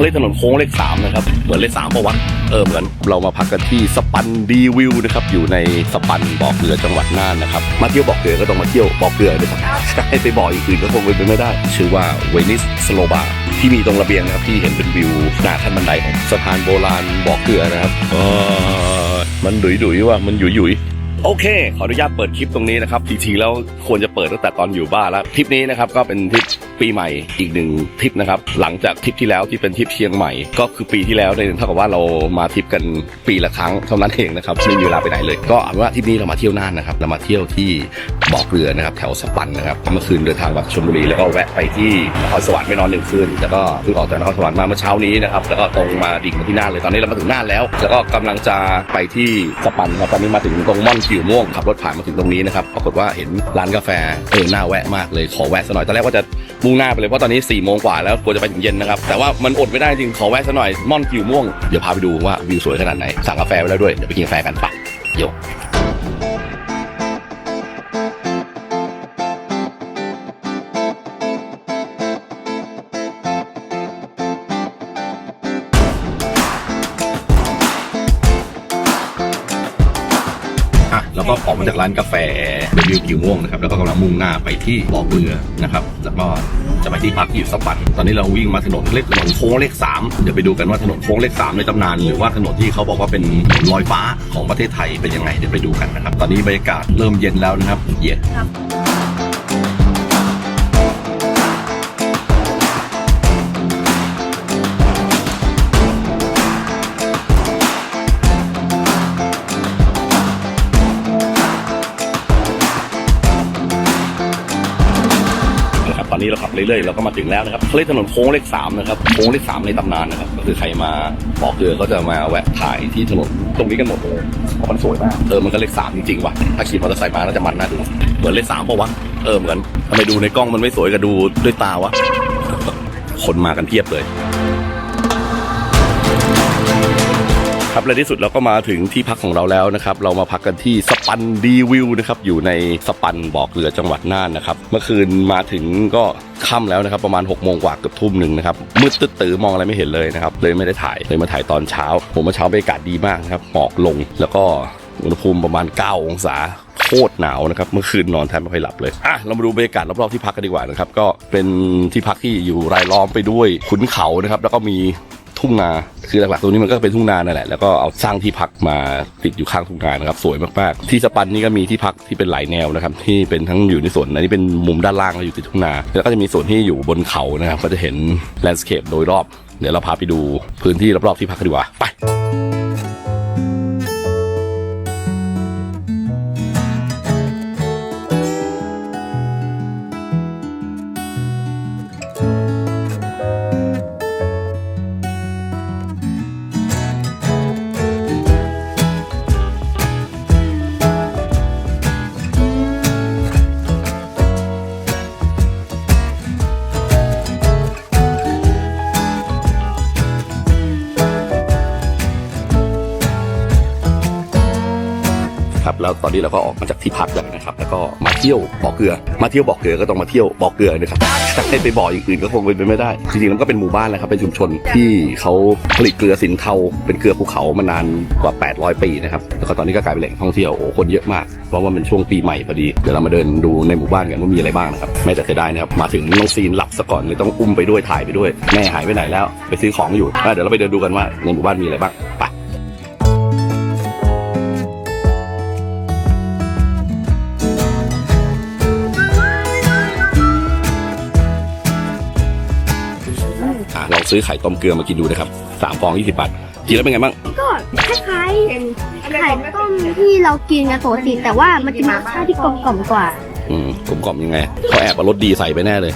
เขาเรียกถนนโค้งเลขสามนะครับ เหมือนเลขสามปะวะเออเหมือนเรามาพักกันที่สปันดีวิวนะครับ อยู่ในสปันบ่อเกลือจังหวัดน่านนะครับ มาเที่ยวบ่อเกลือก็ต้องมาเที่ยวบ่อเกลือด้วยครับให้ไปบ่ออื่นๆก็คงเป็นไปไม่ได้ ชื่อว่าเวนิสสโลบาที่มีตรงระเบียงนะครับที่เห็นเป็นวิวหน้าขั้นบันไดของสะพานโบราณบ่อเกลือนะครับเออมันดุยดุยๆว่ะมันหยุยหยุยๆโอเค ขออนุญาตเปิดคลิปตรงนี้นะครับจริงๆแล้วควรจะเปิดตั้งแต่ตอนอยู่บ้านแล้วทริปนี้นะครับก็เป็นทริป ปีใหม่อีกหนึ่งทริปนะครับ หลังจากทริปที่แล้วที่เป็นทริปเชียงใหม่ ก็คือปีที่แล้วเนี่ยเท่ากับว่าเรามาทริปกันปีละครั้งเท่านั้นเองนะครับไม่มีเวลาไปไหนเลย ก็เอาว่าทริปนี้เรามาเที่ยวน่านนะครับเรามาเที่ยวที่บ่อเกลือนะครับแถวสปันนะครับเมื่อคืนเดินทางมาชลบุรีแล้วก็แวะไปที่นครสวรรค์ไม่นอนหนึ่งคืนแล้วก็เพิ่งออกจากนครสวรรค์มาเมื่อเช้านี้นะครับแล้วก็ตรงมาดิ่งมาที่น่านเลยตอนนี้เรามาถึงน่านแล้ว แล้วก็กำลังจะไปที่สปันครับตอนนี้มาถึงตรงม่อนกิ่วม่วงขับรถผ่านมาถึงตรงนี้นะครับปรากฏว่าเห็นร้านกาแฟเออน่าแวะมากเลยขอแวะซะหน่อยตอนแรกว่าจะ มุ่งหน้าไปเลยเพราะตอนนี้4ี่โมงกว่าแล้วกลัวจะไปถึงเย็นนะครับ แต่ว่ามันอดไม่ได้จริงขอแวะสักหน่อยม่อนกิ่วม่วงเดี๋ยวพาไปดูว่าวิวสวยขนาดไหนสั่งกาแฟไว้แล้วด้วยเดี๋ยวไปกินกาแฟกันปะโย มาจากร้านกาแฟเดวิวกิวม่วงนะครับแล้วก็กำลังมุ่งหน้าไปที่บ่อเกลือนะครับแล้วก็จะไปที่พักที่อยู่สปันตอนนี้เราวิ่งมาถนนเลขถนนโค้งเลขสามเดี๋ยวไปดูกันว่าถนนโค้งเลขสามในตำนาน หรือว่าถนนที่เขาบอกว่าเป็นถนนลอยฟ้าของประเทศไทยเป็นยังไงเดี๋ยวไปดูกันนะครับ ตอนนี้บรรยากาศเริ่มเย็นแล้วนะครับเย็น เรื่อยๆเราก็มาถึงแล้วนะครับเขาเรียกถนนโค้งเลขสามนะครับโค้งเลขสามในตำนานนะครับก็คือใครมาบอกเรือก็จะมาแวะถ่ายที่ถนนตรงนี้กันหมดเลยเพราะมันสวยมากเออมันก็เลขสามจริงๆว่ะถ้าขี่มอเตอร์ไซค์มาน่าจะมันน่าดูเหมือนเลขสามปะวะเออเหมือนทำไมดูในกล้องมันไม่สวยกับดูด้วยตาวะคนมากันเพียบเลย ครับและที่สุดเราก็มาถึงที่พักของเราแล้วนะครับ เรามาพักกันที่สปันดีวิวนะครับ อยู่ในสปันบ่อเกลือจังหวัดน่านนะครับ เมื่อคืนมาถึงก็ค่ำแล้วนะครับประมาณ6กโมงกว่าเกือบทุ่มหนึ่งนะครับมืดตื้อมองอะไรไม่เห็นเลยนะครับเลยไม่ได้ถ่ายเลยมาถ่ายตอนเช้า ผมมาเช้าบรรยากาศดีมากนะครับหมอกลงแล้วก็อุณหภูมิประมาณ 9 องศาโคตรหนาวนะครับเมื่อคืนนอนแทบไม่ค่อยหลับเลยอะเรามาดูบรรยากาศรอบๆที่พักกันดีกว่านะครับก็เป็นที่พักที่อยู่รายล้อมไปด้วยขุนเขานะครับแล้วก็มี ทุ่งนาคือหลักๆตรงนี้มันก็เป็นทุ่งนานั่นแหละแล้วก็เอาสร้างที่พักมาติดอยู่ข้างทุ่งนานะครับสวยมากๆ ที่สปันนี่ก็มีที่พักที่เป็นหลายแนวนะครับที่เป็นทั้งอยู่ในสวนอันนี้เป็นมุมด้านล่างก็อยู่ติดทุ่งนา แล้วก็จะมีส่วนที่อยู่บนเขานะครับก็จะเห็นแลนด์สเคปโดยรอบ เดี๋ยวเราพาไปดูพื้นที่รอบๆที่พักดีกว่าไป แล้วตอนนี้เราก็ออกมาจากที่พักแล้วนะครับ แล้วก็มาเที่ยวบ่อเกลือ มาเที่ยวบ่อเกลือก็ต้องมาเที่ยวบ่อเกลือนะครับให้ไปบ่ออย่างอื่นก็คงเป็นไปไม่ได้ จริงๆมันก็เป็นหมู่บ้านแหละครับเป็นชุมชนที่เขาผลิตเกลือสินเทาเป็นเกลือภูเขามานานกว่า 800 ปีนะครับแล้วก็ตอนนี้ก็กลายเป็นแหล่งท่องเที่ยวโอ้คนเยอะมากเพราะว่ามันช่วงปีใหม่พอดีเดี๋ยวเรามาเดินดูในหมู่บ้านกันว่ามีอะไรบ้างนะครับไม่แต่เสียดายนะครับมาถึงน้องซีนหลับซะก่อนเลยต้องอุ้มไปด้วยถ่ายไปด้วยแม่หายไปไหนแล้ว ไปซื้อของอยู่อะเดี๋ยวเราไปเดินดูกันว่าในหมู่บ้านมีอะไรบ้างไป ซื้อไข่ต้มเกลือมากินดูนะครับสามฟองยี่สิบบาทกินแล้วเป็นไงบ้างก็คล้ายๆไข่ต้มที่เรากินกันปกติแต่ว่ามันจะมีรสชาติที่กลมกล่อมกว่า อืมกลมกล่อมยังไงเขาแอบเอารสดีใส่ไปแน่เลย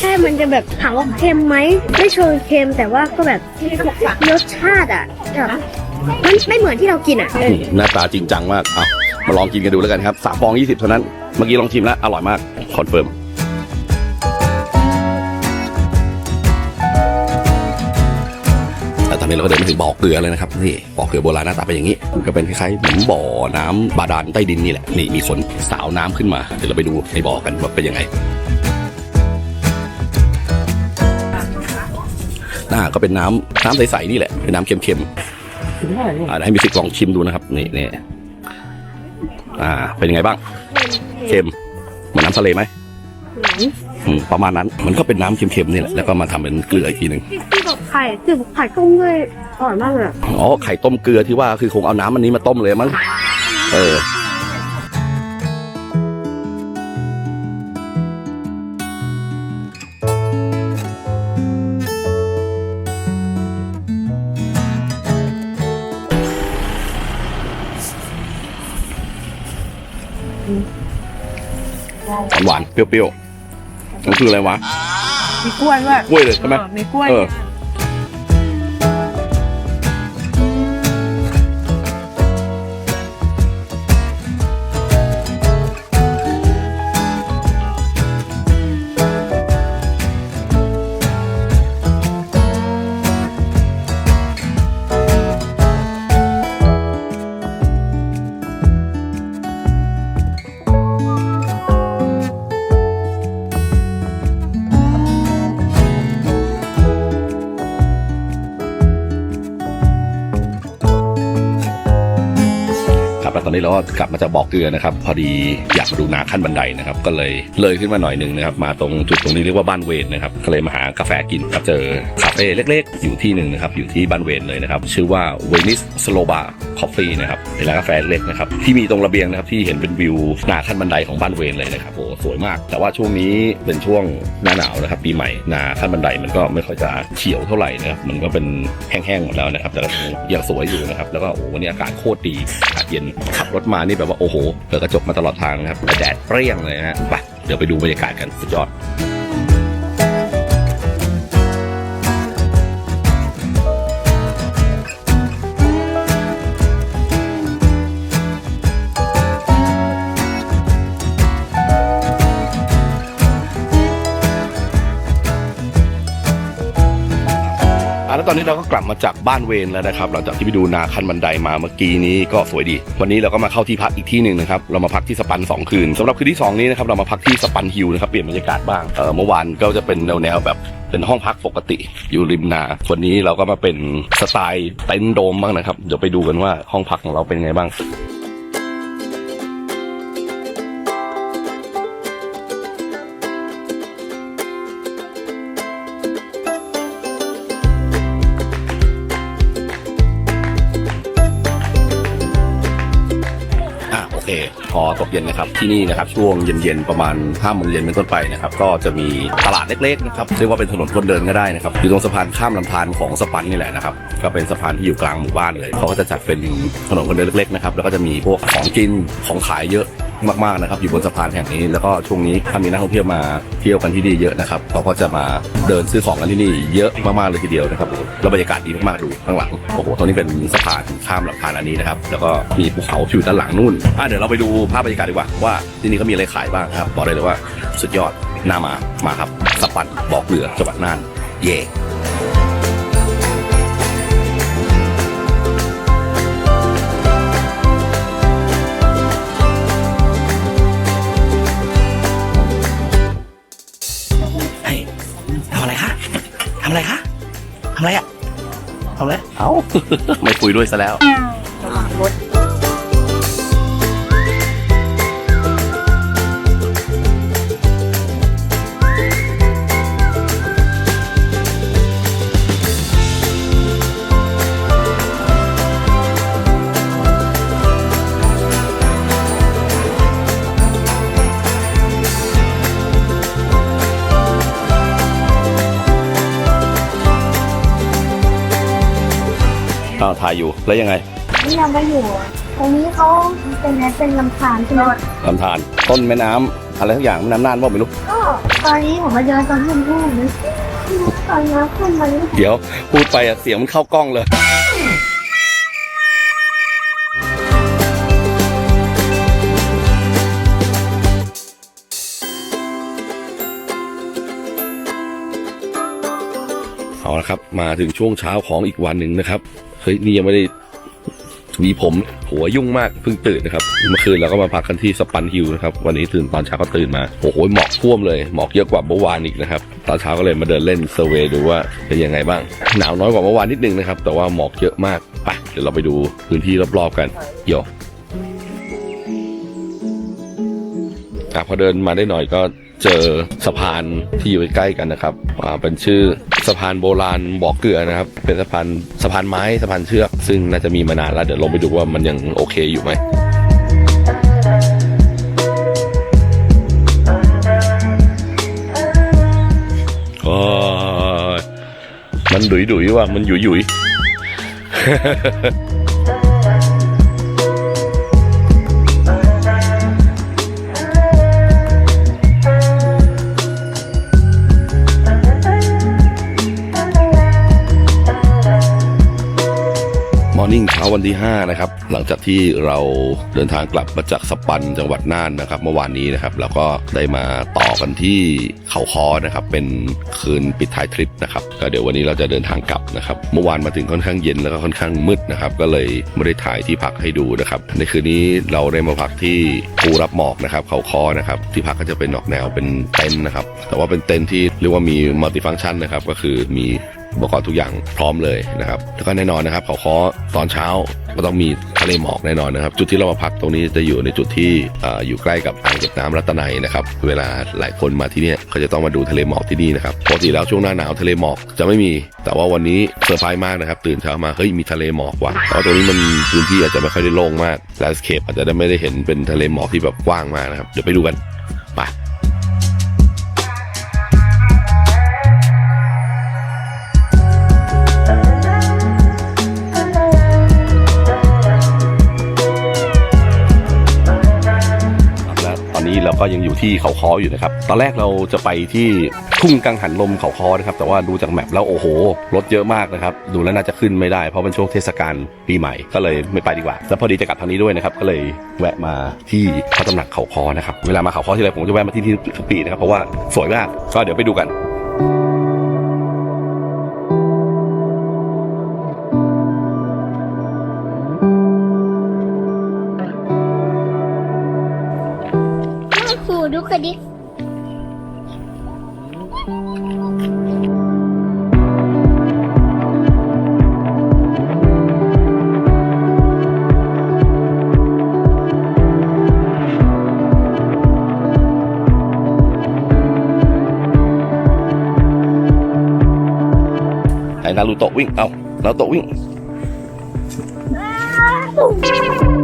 ใช่มันจะแบบถามว่าเค็มไหมไม่เชิงเค็มแต่ว่าก็แบบรสชาติอะแบบมันไม่เหมือนที่เรากินอะเออหน้าตาจริงจังมากเอามาลองกินกันดูแล้วกันครับสามฟองยี่สิบเท่านั้นเมื่อกี้ลองชิมแล้วอร่อยมากคอนเฟิร์ม อนนี้เราก็เดินมาถึงบ่อเกลือเลยนะครับนี่บ่อเกลือโบราณหน้าตาเป็นอย่างนี้ ก็เป็นคล้ายๆเหมือนบ่อน้ำบาดาลใต้ดินนี่แหละนี่มีคนสาวน้ำขึ้นมาเดี๋ยวเราไปดูในบ่อกันว่าเป็นยังไงน้อ่าก็เป็นน้ำน้ำใสๆนี่แหละเป็นน้ำเค็มๆอ่าให้มีสิทธิ์ลองชิมดูนะครับนี่นี่อ่าเป็นยังไงบ้าง เค็มเหมือนน้ำทะเลไหม ประมาณนั้น มันก็เป็นน้ำเค็มๆนี่แหละ แล้วก็มาทำเป็นเกลืออีกทีหนึ่งที่แบบไข่ที่แบบไข่ต้มเลยอร่อยมากเลยอะอ๋อ ไข่ต้มเกลือที่ว่าคือคงเอาน้ำอันนี้มาต้มเลยมั้ง เออ หวานๆเปรี้ยวๆ มันคืออะไรวะ มีกล้วยด้วยกล้วยเลยใช่ไหมออมีกล้วยเออครับ แล้วก็กลับมาจากบอกเกลือนะครับ พอดีอยากมาดูนาขั้นบันไดนะครับ ก็เลยเลยขึ้นมาหน่อยหนึ่งนะครับ มาตรงจุดตรงนี้เรียกว่าบ้านเวนนะครับ ก็เลยมาหากาแฟกินครับเจอคาเฟ่เล็กๆ อยู่ที่หนึ่งนะครับ อยู่ที่บ้านเวนเลยนะครับ ชื่อว่าเวนิสสโลบาคอฟฟี่นะครับ เป็นร้านกาแฟเล็กนะครับ ที่มีตรงระเบียงนะครับ ที่เห็นเป็นวิวนาขั้นบันไดของบ้านเวนเลยนะครับ โอ้สวยมาก แต่ว่าช่วงนี้เป็นช่วงหน้าหนาวนะครับ ปีใหม่นาขั้นบันไดมันก็ไม่ค่อยจะเขียวเท่าไหร่นะครับ มันก็เป็นแห้งๆหมดแล้วนะครับ แต่ก็ยังสวยอยู่นะครับ แล้วก็โอ้วันนี้อากาศโคตรดีอากาศเย็นขับรถมานี่แบบว่าโอ้โหเปิดกระจกมาตลอดทางนะครับแต่แดดเปรี้ยงเลยนะฮะไปเดี๋ยวไปดูบรรยากาศกันสุดยอด อะแล้วตอนนี้เราก็กลับมาจากบ้านเวรแล้วนะครับหลังจากที่ไปดูนาขั้นบันไดมาเมื่อกี้นี้ก็สวยดี วันนี้เราก็มาเข้าที่พักอีกที่หนึ่งนะครับเรามาพักที่สปัน 2 คืนสำหรับคืนที่ 2 นี้นะครับเรามาพักที่สปันฮิลนะครับเปลี่ยนบรรยากาศบ้างเออเมื่อวานก็จะเป็นแนวแนวแบบเป็นห้องพักปกติอยู่ริมนาวันนี้เราก็มาเป็นสไตล์เต็นท์โดมบ้างนะครับเดี๋ยวไปดูกันว่าห้องพักของเราเป็นไงบ้าง อะโอเคพอตกเย็นนะครับที่นี่นะครับช่วงเย็นๆประมาณห้าโมงเย็นเป็นต้นไปนะครับก็จะมีตลาดเล็กๆนะครับเรียกว่าเป็นถนนคนเดินก็ได้นะครับอยู่ตรงสะพานข้ามลำธารของสปันนี่แหละนะครับก็เป็นสะพานที่อยู่กลางหมู่บ้านเลยเขาก็จะจัดเป็นถนนคนเดินเล็กๆนะครับแล้วก็จะมีพวกของกินของขายเยอะมากๆนะครับอยู่บนสะพานแห่งนี้แล้วก็ช่วงนี้ถ้ามีนักท่องเที่ยวมาเที่ยวกันที่นี่เยอะนะครับเขาก็จะมาเดินซื้อของกันที่นี่เยอะมากๆเลยทีเดียวนะครับแล้วบรรยากาศดีมากๆดูข้างหลังโอ้โหตรงนี้เป็นสะพานข้ามลำธารอันนี้นะครับแล้วก็มีภูเขาอยู่ด้านหลังนู่นอะเดี๋ยวเราไปดูภาพบรรยากาศดีกว่าว่าที่นี่เขามีอะไรขายบ้างครับบอกได้เลยว่าสุดยอดน่ามามาครับสปันบอกเรือจังหวัดน่านเย่เฮ้ยทำอะไรคะทำอะไรคะทำอะไรอะทำอะไร เอ้า ไม่คุยด้วยซะแล้ว อ้าวถ่ายอยู่แล้วยังไงนี่ยังไม่อยู่อะตรงนี้เขาเป็นไงเป็นลำธารใช่ไหมลำธารต้นแม่น้ำอะไรทุกอย่างแม่น้ำน่านว่าไม่รู้ ก็ตอนนี้ผมมาเดินตอนทุ่มทุ่มนะตอนน้ำขึ้นมานี่เดี๋ยวพูดไปอะเสียงมันเข้ากล้องเลย เอาละครับ มาถึงช่วงเช้าของอีกวันหนึ่งนะครับเฮ้ยนี่ยังไม่ได้มีผมหัวยุ่งมากเพิ่งตื่นนะครับเมื่อคืนเราก็มาพักกันที่สปันฮิลนะครับวันนี้ตื่นตอนเช้าก็ตื่นมาโอ้โหหมอกท่วมเลยหมอกเยอะกว่าเมื่อวานอีกนะครับตอนเช้าก็เลยมาเดินเล่นเซเวดูว่าเป็นยังไงบ้าง หนาวน้อยกว่าเมื่อวานนิดนึงนะครับแต่ว่าหมอกเยอะมากไปเดี๋ยวเราไปดูพื้นที่รอบๆกันโยอะพอเดินมาได้หน่อยก็เจอสะพานที่อยู่ใกล้กันนะครับอ่าเป็นชื่อ สะพานโบราณบอกเกลือนะครับ เป็นสะพานสะพานไม้สะพานเชือก ซึ่งน่าจะมีมานานแล้วเดี๋ยวลงไปดูว่ามันยังโอเคอยู่ไหมโอ้ยมันดุยดุยว่ะมันหยุยหยุย มอร์นิ่งเช้าวันที่ 5 นะครับ หลังจากที่เราเดินทางกลับมาจากสปันจังหวัดน่านนะครับ เมื่อวานนี้นะครับเราก็ได้มาต่อกันที่เขาคอนะครับ เป็นคืนปิดท้ายทริปนะครับก็เดี๋ยววันนี้เราจะเดินทางกลับนะครับ เมื่อวานมาถึงค่อนข้างเย็นแล้วก็ค่อนข้างมืดนะครับ ก็เลยไม่ได้ถ่ายที่พักให้ดูนะครับ ในคืนนี้เราได้มาพักที่ภูรับหมอกนะครับ เขาคอนะครับ ที่พักก็จะเป็นออกแนวเป็นเต็นท์นะครับ แต่ว่าเป็นเต็นท์ที่เรียกว่ามีมัลติฟังก์ชันนะครับ ก็คือมี อุปกรณ์ทุกอย่างพร้อมเลยนะครับแล้วก็แน่นอนนะครับเขาคอตอนเช้าก็ต้องมีทะเลหมอกแน่นอนนะครับ จุดที่เรามาพักตรงนี้จะอยู่ในจุดที่ออยู่ใกล้กับอ่างเก็บน้ำรัตนัยนะครับเวลาหลายคนมาที่นี่เขาจะต้องมาดูทะเลหมอกที่นี่นะครับปกติแล้วช่วงหน้าหนาวทะเลหมอกจะไม่มี แต่ว่าวันนี้เซอร์ไพรส์มากนะครับตื่นเช้ามาเฮ้ยมีทะเลหมอกว่ะแต่ว่าตรงนี้มันพื้นที่อาจจะไม่ค่อยได้โล่งมากแลนด์สเคปอาจจะได้ไม่ได้เห็นเป็นทะเลหมอกที่แบบกว้างมากนะครับเดี๋ยวไปดูกัน นี้เราก็ยังอยู่ที่เขาคออยู่นะครับ ตอนแรกเราจะไปที่ทุ่งกังหันลมเขาคอนะครับ แต่ว่าดูจากแมพแล้วโอ้โห รถเยอะมากนะครับ ดูแล้วน่าจะขึ้นไม่ได้ เพราะเป็นช่วงเทศกาลปีใหม่ก็เลยไม่ไปดีกว่า แล้วพอดีจะกลับทางนี้ด้วยนะครับ ก็เลยแวะมาที่พระตำหนักเขาคอนะครับ เวลามาเขาคอที่ไรผมจะแวะมาที่ที่ทุกปีนะครับ เพราะว่าสวยมาก ก็เดี๋ยวไปดูกัน ครูดูกระ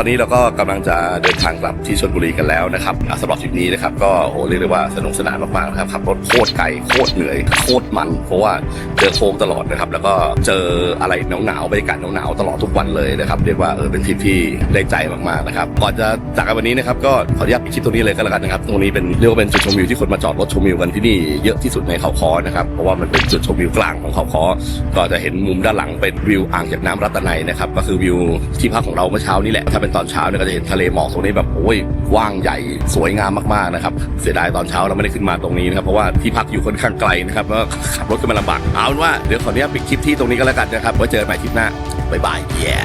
ตอนนี้เราก็กำลังจะเดินทางกลับที่ชลบุรีกันแล้วนะครับสำหรับทริปนี้นะครับก็โอ้เรียกได้ว่าสนุกสนานมากๆนะครับขับรถโคตรไกลโคตรเหนื่อยโคตรมัน เพราะว่าเจอโค้งตลอดนะครับแล้วก็เจออะไรหนาวๆบรรยากาศหนาวๆตลอดทุกวันเลยนะครับเรียกว่าเออเป็นทริปที่ได้ใจมากๆนะครับก่อนจะจากกันวันนี้นะครับก็ขออนุญาตปิดคลิปตรงนี้เลยก็แล้วกันนะครับตรงนี้เป็นเรียกว่าเป็นจุดชมวิวที่คนมาจอดรถชมวิวกันที่นี่เยอะที่สุดในเขาคอนะครับเพราะว่ามันเป็นจุดชมวิวกลางของเขาคอก็จะเห็นมุมด้านหลังเป็นวิวอ่างเก็บน้ำรัตนัยนะครับก็คือวิวที่พักของเราเมื่อเช้านี้แหละถ้าเป็นตอนเช้าเนี่ยก็จะเห็นทะเลหมอกตรงนี้แบบโอ้ยกว้างใหญ่สวยงามมากๆนะครับเสียดายตอนเช้าเราไม่ได้ขึ้นมาตรงนี้นะครับเพราะว่าที่พักอยู่ค่อนข้างไกลนะครับก็ขับรถขึ้นมาลำบากเอาเป็นว่าเดี๋ยวขออนุญาตปิดคลิปที่ตรงนี้ก็แล้วกันนะครับไว้เจอกันใหม่คลิปหน้าบ๊ายบาย yeah